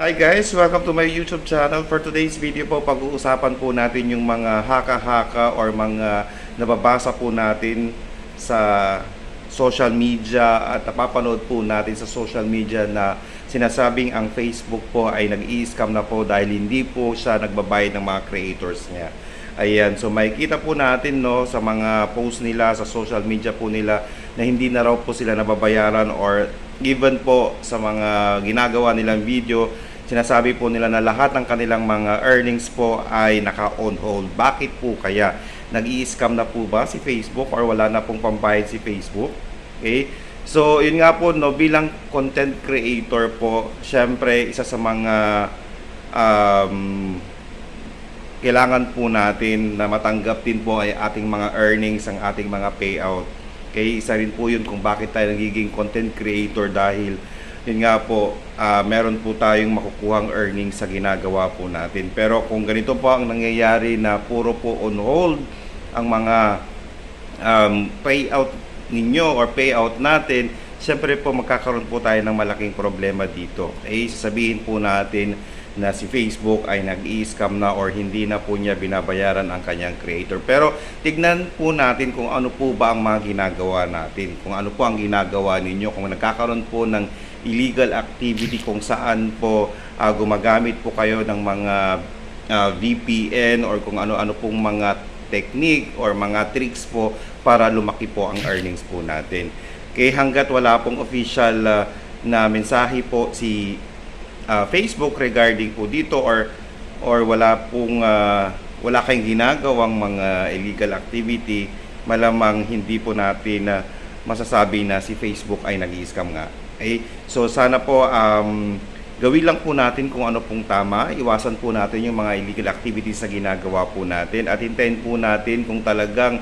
Hi guys! Welcome to my YouTube channel. For today's video po, pag-uusapan po natin yung mga haka-haka or mga nababasa po natin sa social media at napapanood po natin sa social media na sinasabing ang Facebook po ay nag-i-scam na po dahil hindi po siya nagbabayad ng mga creators niya. Ayan, so makikita po natin no sa mga post nila sa social media po nila na hindi na raw po sila nababayaran or given po sa mga ginagawa nilang video, sinasabi po nila na lahat ng kanilang mga earnings po ay naka-on hold. Bakit po kaya? Nag-i-scam na po ba si Facebook or wala na pong pambayad si Facebook? Okay? So, yun nga po, no, bilang content creator po, syempre, isa sa mga um, kailangan po natin na matanggap din po ay ating mga earnings, ang ating mga payout. Okay, isa rin po yun kung bakit tayo nagiging content creator dahil yun nga po, ah, meron po tayong makukuhang earnings sa ginagawa po natin. Pero kung ganito po ang nangyayari na puro po on hold ang mga um, payout ninyo or payout natin, syempre po magkakaroon po tayo ng malaking problema dito. Eh, sasabihin po natin na si Facebook ay nag-i-scam na or hindi na po niya binabayaran ang kanyang creator. Pero tignan po natin kung ano po ba ang mga ginagawa natin. Kung ano po ang ginagawa ninyo. Kung nagkakaroon po ng illegal activity kung saan po ah, gumagamit po kayo ng mga ah, VPN or kung ano-ano pong mga technique or mga tricks po para lumaki po ang earnings po natin. Kaya hanggat wala pong official ah, na mensahe po si ah, Facebook regarding po dito or or wala pong ah, wala kayong ginagawang mga illegal activity, malamang hindi po natin na masasabi na si Facebook ay nag-scam nga. Okay? So sana po um, gawin lang po natin kung ano pong tama, iwasan po natin yung mga illegal activities na ginagawa po natin. At hintayin po natin kung talagang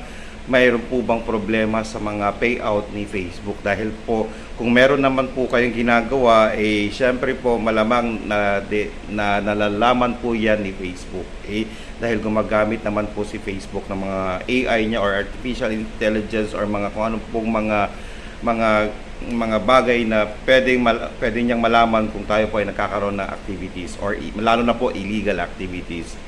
mayroon po bang problema sa mga payout ni Facebook. Dahil po kung meron naman po kayong ginagawa eh syempre po malamang na, de, na nalalaman po yan ni Facebook. Eh dahil gumagamit naman po si Facebook ng mga AI niya or artificial intelligence or mga kung ano pong mga mga mga bagay na pwedeng mal, pwede niyang malaman kung tayo po ay nagkakaroon ng activities or lalo na po illegal activities.